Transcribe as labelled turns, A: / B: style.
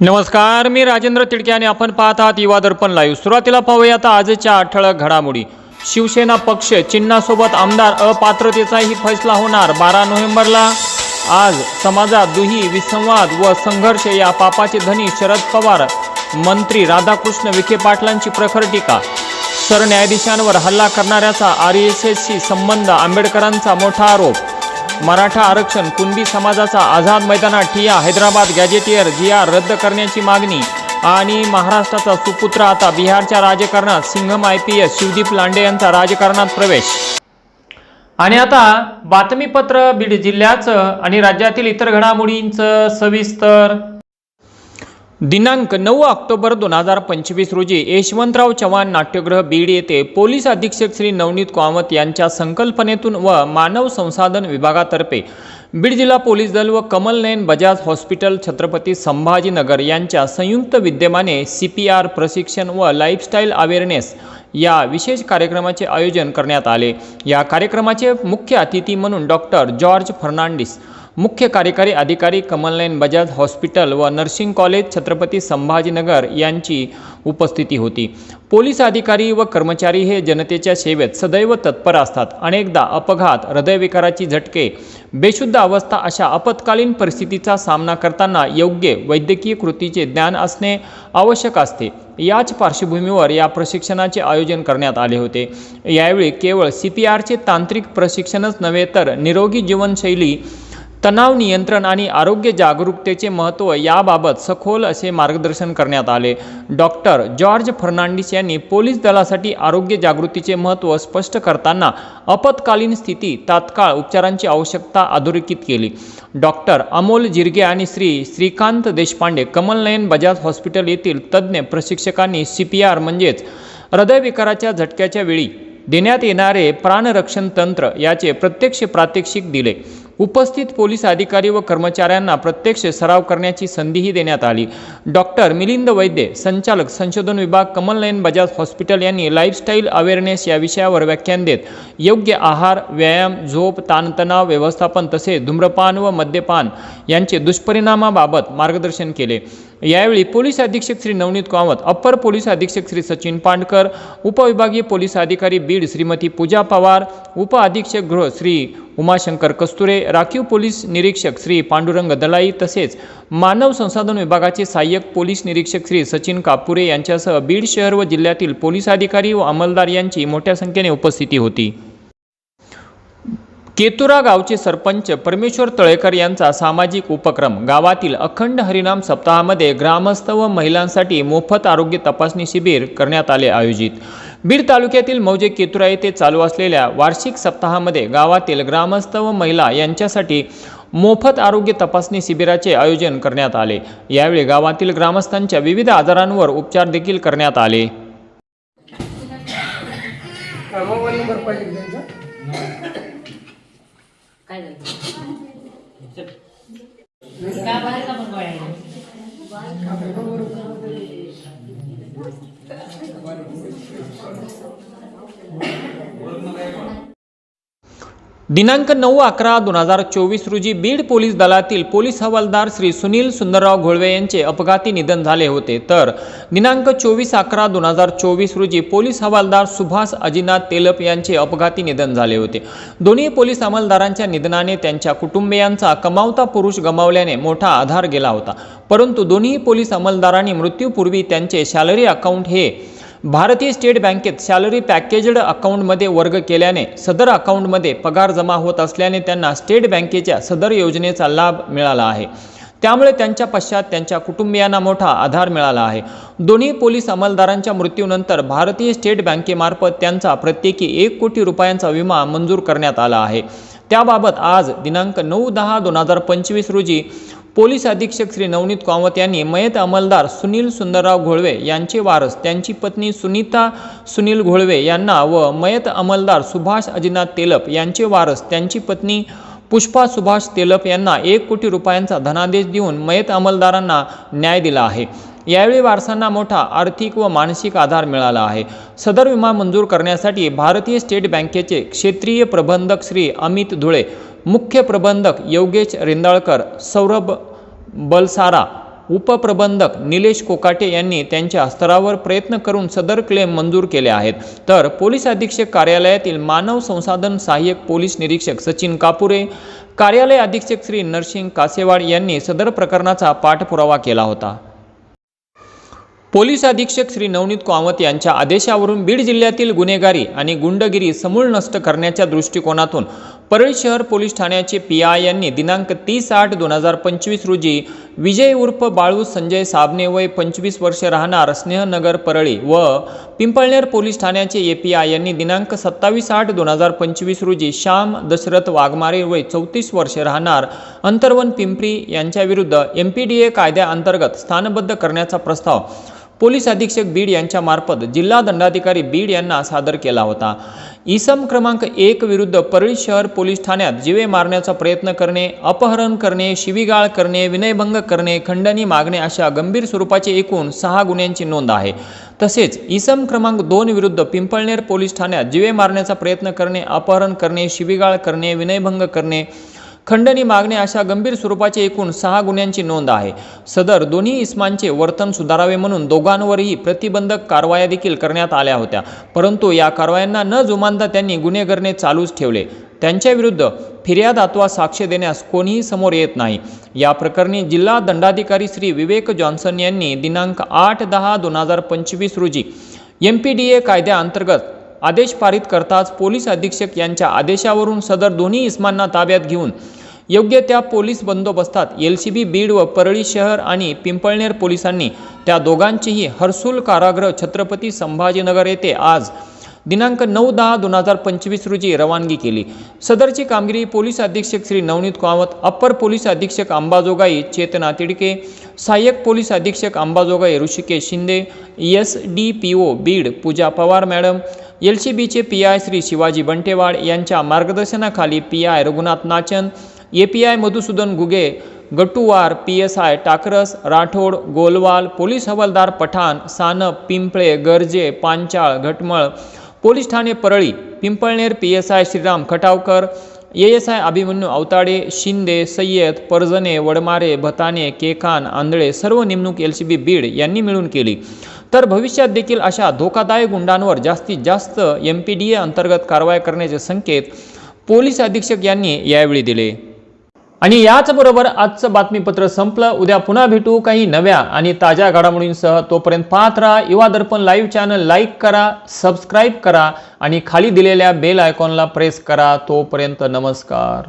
A: नमस्कार मी राजेंद्र तिडके आणि आपण पाहत आहात युवा दर्पण लाईव्ह सुरुवातीला पाहूया आता आजच्या ठळक घडामोडी. शिवसेना पक्ष चिन्हासोबत आमदार अपात्रतेचाही फैसला होणार. बारा नोव्हेंबरला आज समाजात दुही विसंवाद व संघर्ष या पापाचे धनी शरद पवार मंत्री राधाकृष्ण विखे पाटलांची प्रखर टीका. सरन्यायाधीशांवर हल्ला करणाऱ्याचा आर एस एसशी संबंध आंबेडकरांचा मोठा आरोप. मराठा आरक्षण कुणबी समाजाचा आझाद मैदानात ठिया हैदराबाद गॅजेटियर जी आर रद्द करण्याची मागणी आणि महाराष्ट्राचा सुपुत्र आता बिहारच्या राजकारणात Singham I P S Shivdeep Lande यांचा राजकारणात प्रवेश. आणि आता बातमीपत्र बीड जिल्ह्याचं आणि राज्यातील इतर घडामोडींचं सविस्तर दिनांक नऊ ऑक्टोबर दोन हजार पंचवीस रोजी यशवंतराव चव्हाण नाट्यगृह बीड येथे पोलीस अधीक्षक श्री नवनीत कामत यांच्या संकल्पनेतून व मानव संसाधन विभागातर्फे बीड जिल्हा पोलीस दल व कमल नयन बजाज हॉस्पिटल छत्रपती संभाजीनगर यांच्या संयुक्त विद्यमाने सी पी आर प्रशिक्षण व लाईफस्टाईल अवेअरनेस या विशेष कार्यक्रमाचे आयोजन करण्यात आले. या कार्यक्रमाचे मुख्य अतिथी म्हणून डॉक्टर जॉर्ज फर्नांडिस मुख्य कार्यकारी अधिकारी कमलनयन बजाज हॉस्पिटल व नर्सिंग कॉलेज छत्रपती संभाजीनगर यांची उपस्थिती होती. पोलीस अधिकारी व कर्मचारी हे जनतेच्या सेवेत सदैव तत्पर असतात. अनेकदा अपघात हृदयविकाराची झटके बेशुद्ध अवस्था अशा आपत्कालीन परिस्थितीचा सामना करताना योग्य वैद्यकीय कृतीचे ज्ञान असणे आवश्यक असते. याच पार्श्वभूमीवर या प्रशिक्षणाचे आयोजन करण्यात आले होते. यावेळी केवळ सी पी आरचे तांत्रिक प्रशिक्षणच नव्हे तर निरोगी जीवनशैली तणाव नियंत्रण आणि आरोग्य जागरूकतेचे महत्त्व याबाबत सखोल असे मार्गदर्शन करण्यात आले. डॉक्टर जॉर्ज फर्नांडिस यांनी पोलीस दलासाठी आरोग्य जागृतीचे महत्त्व स्पष्ट करताना आपत्कालीन स्थिती तात्काळ उपचारांची आवश्यकता अधोरेखित केली. डॉक्टर अमोल जिरगे आणि श्री श्रीकांत देशपांडे कमलनयन बजाज हॉस्पिटल येथील तज्ज्ञ प्रशिक्षकांनी सी पी आर म्हणजेच हृदयविकाराच्या झटक्याच्या वेळी देण्यात येणारे प्राणरक्षण तंत्र याचे प्रत्यक्ष प्रात्यक्षिक दिले. उपस्थित पोलीस अधिकारी व कर्मचाऱ्यांना प्रत्यक्ष सराव करण्याची संधीही देण्यात आली. डॉक्टर मिलिंद वैद्य संचालक संशोधन विभाग कमलनयन बजाज हॉस्पिटल यांनी लाईफस्टाईल अवेअरनेस या विषयावर व्याख्यान देत योग्य आहार व्यायाम झोप ताणतणाव व्यवस्थापन तसेच धूम्रपान व मद्यपान यांचे दुष्परिणामाबाबत मार्गदर्शन केले. यावेळी पोलीस अधीक्षक श्री नवनीत कामत अप्पर पोलीस अधीक्षक श्री सचिन पांडकर उपविभागीय पोलीस अधिकारी बीड श्रीमती पूजा पवार उप अधीक्षक गृह श्री उमाशंकर कस्तुरे राखीव पोलीस निरीक्षक श्री पांडुरंग दलाई तसेच मानव संसाधन विभागाचे सहाय्यक पोलीस निरीक्षक श्री सचिन कापुरे यांच्यासह बीड शहर व जिल्ह्यातील पोलीस अधिकारी व अंमलदार यांची मोठ्या संख्येने उपस्थिती होती. केतुरा गावचे सरपंच परमेश्वर तळेकर यांचा सामाजिक उपक्रम गावातील अखंड हरिनाम सप्ताहामध्ये ग्रामस्थ व महिलांसाठी मोफत आरोग्य तपासणी शिबिर करण्यात आले आयोजित. बीड तालुक्यातील मौजे केतुरा येथे चालू असलेल्या वार्षिक सप्ताहामध्ये गावातील ग्रामस्थ व महिला यांच्यासाठी मोफत आरोग्य तपासणी शिबिराचे आयोजन करण्यात आले. यावेळी गावातील ग्रामस्थांच्या विविध आजारांवर उपचार देखील करण्यात आले.
B: I.
A: दिनांक नऊ अकरा दोन हजार चोवीस रोजी बीड पोलीस दलातील पोलीस हवालदार श्री सुनील सुंदरराव घोळवे यांचे अपघाती निधन झाले होते. तर दिनांक चोवीस अकरा दोन हजार चोवीस रोजी पोलीस हवालदार सुभाष अजिनाथ तेलप यांचे अपघाती निधन झाले होते. दोन्ही पोलीस अंमलदारांच्या निधनाने त्यांच्या कुटुंबियांचा कमावता पुरुष गमावल्याने मोठा आधार गेला होता. परंतु दोन्ही पोलीस अंमलदारांनी मृत्यूपूर्वी त्यांचे सॅलरी अकाउंट हे भारतीय स्टेट बँकेत सॅलरी पॅकेज्ड अकाउंटमध्ये वर्ग केल्याने सदर अकाउंटमध्ये पगार जमा होत असल्याने त्यांना स्टेट बँकेच्या सदर योजनेचा लाभ मिळाला आहे. त्यामुळे त्यांच्या पश्चात त्यांच्या कुटुंबियांना मोठा आधार मिळाला आहे. दोन्ही पोलीस अंमलदारांच्या मृत्यूनंतर भारतीय स्टेट बँकेमार्फत त्यांचा प्रत्येकी एक कोटी रुपयांचा विमा मंजूर करण्यात आला आहे. त्याबाबत आज दिनांक नऊ दहा दोन हजार पंचवीस रोजी पोलीस अधीक्षक श्री नवनीत कामत यांनी मयत अंमलदार सुनील सुंदरराव घोळवे यांचे वारस त्यांची पत्नी सुनीता सुनील घोळवे यांना व मयत अंमलदार सुभाष अजिनाथ तेलप यांचे वारस त्यांची पत्नी पुष्पा सुभाष तेलप यांना एक कोटी रुपयांचा धनादेश देऊन मयत अंमलदारांना न्याय दिला आहे. यावेळी वारसांना मोठा आर्थिक व मानसिक आधार मिळाला आहे. सदर विमा मंजूर करण्यासाठी भारतीय स्टेट बँकेचे क्षेत्रीय प्रबंधक श्री अमित धुळे मुख्य प्रबंधक योगेश रेंदाळकर सौरभ बलसारा उपप्रबंधक निलेश कोकाटे यांनी त्यांच्या स्तरावर प्रयत्न करून सदर क्लेम मंजूर केले आहेत. तर पोलीस अधीक्षक कार्यालयातील मानव संसाधन सहाय्यक पोलीस निरीक्षक सचिन कापुरे कार्यालय अधीक्षक श्री नरसिंग कासेवाड यांनी सदर प्रकरणाचा पाठपुरावा केला होता. पोलीस अधीक्षक श्री नवनीत कामत यांच्या आदेशावरून बीड जिल्ह्यातील गुन्हेगारी आणि गुंडगिरी समूळ नष्ट करण्याच्या दृष्टिकोनातून परळी शहर पोलीस ठाण्याचे पी आय यांनी दिनांक तीस आठ दोन हजार पंचवीस रोजी विजय उर्फ बाळू संजय साबणे वय पंचवीस वर्ष राहणार स्नेहनगर परळी व पिंपळनेर पोलीस ठाण्याचे ए पी आय यांनी दिनांक सत्तावीस आठ दोन हजार पंचवीस रोजी श्याम दशरथ वाघमारे वय चौतीस वर्ष राहणार अंतर्वन पिंपरी यांच्याविरुद्ध एम पी डी ए कायद्याअंतर्गत स्थानबद्ध करण्याचा प्रस्ताव पोलीस अधीक्षक बीड यांच्यामार्फत जिल्हा दंडाधिकारी बीड यांना सादर केला होता. इसम क्रमांक एक विरुद्ध परळी शहर पोलीस ठाण्यात जिवे मारण्याचा प्रयत्न करणे अपहरण करणे शिवीगाळ करणे विनयभंग करणे खंडणी मागणे अशा गंभीर स्वरूपाचे एकूण सहा गुन्ह्यांची नोंद आहे. तसेच इसम क्रमांक दोन विरुद्ध पिंपळनेर पोलीस ठाण्यात जिवे मारण्याचा प्रयत्न करणे अपहरण करणे शिवीगाळ करणे विनयभंग करणे खंडणी मागणे अशा गंभीर स्वरूपाचे एकूण सहा गुन्ह्यांची नोंद आहे. सदर दोन्ही इस्मांचे वर्तन सुधारावे म्हणून दोघांवरही प्रतिबंधक कारवाया देखील करण्यात आल्या होत्या. परंतु या कारवायांना न जुमानता त्यांनी गुन्हे करणे चालूच ठेवले. त्यांच्याविरुद्ध फिर्याद अथवा साक्ष देण्यास कोणीही समोर येत नाही. या प्रकरणी जिल्हा दंडाधिकारी श्री विवेक जॉन्सन यांनी दिनांक आठ दहा दोन हजार पंचवीस रोजी एम पी डी ए कायद्याअंतर्गत आदेश पारित करताच पोलीस अधीक्षक यांच्या आदेशावरून सदर दोन्ही इस्मांना ताब्यात घेऊन योग्य त्या पोलीस बंदोबस्तात एल सी बी बीड व परळी शहर आणि पिंपळनेर पोलिसांनी त्या दोघांचीही हर्सुल कारागृह छत्रपती संभाजीनगर येथे आज दिनांक नऊ दहा दोन हजार पंचवीस रोजी रवानगी केली. सदरची कामगिरी पोलीस अधीक्षक श्री नवनीत कामत अप्पर पोलीस अधीक्षक अंबाजोगाई चेतना तिडके सहाय्यक पोलीस अधीक्षक Ambajogai Rishikesh Shinde S D P O Beed Pooja Pawar madam L C बीचे पी आय श्री शिवाजी बंटेवाड यांच्या मार्गदर्शनाखाली P I Raghunath Nachan A P I Madhusudan Guge Gatuwar P S I Takras Rathod Golwal police हवालदार Pathan Sanap Pimple Garje Panchal Ghatmal police Thane Parli Pimpalner P S I Shriram Khatavkar A S I Abhimanyu Awtade Shinde Sayyad Parjane Wadmare Bhatane Kekan Andhale सर्व नेमणूक L C B Beed यांनी मिळून केली. तर भविष्यात देखील अशा धोकादायक गुंडांवर जास्तीत जास्त एम पी डी ए अंतर्गत कारवाई करण्याचे संकेत पोलीस अधीक्षक यांनी यावेळी दिले. आणि याचबरोबर आजचं बातमीपत्र संपलं. उद्या पुन्हा भेटू काही नव्या आणि ताज्या घडामोडींसह. तोपर्यंत पाहत राहा. Yuva Darpan live channel like करा सबस्क्राईब करा आणि खाली दिलेल्या बेल आयकॉनला प्रेस करा. तोपर्यंत नमस्कार.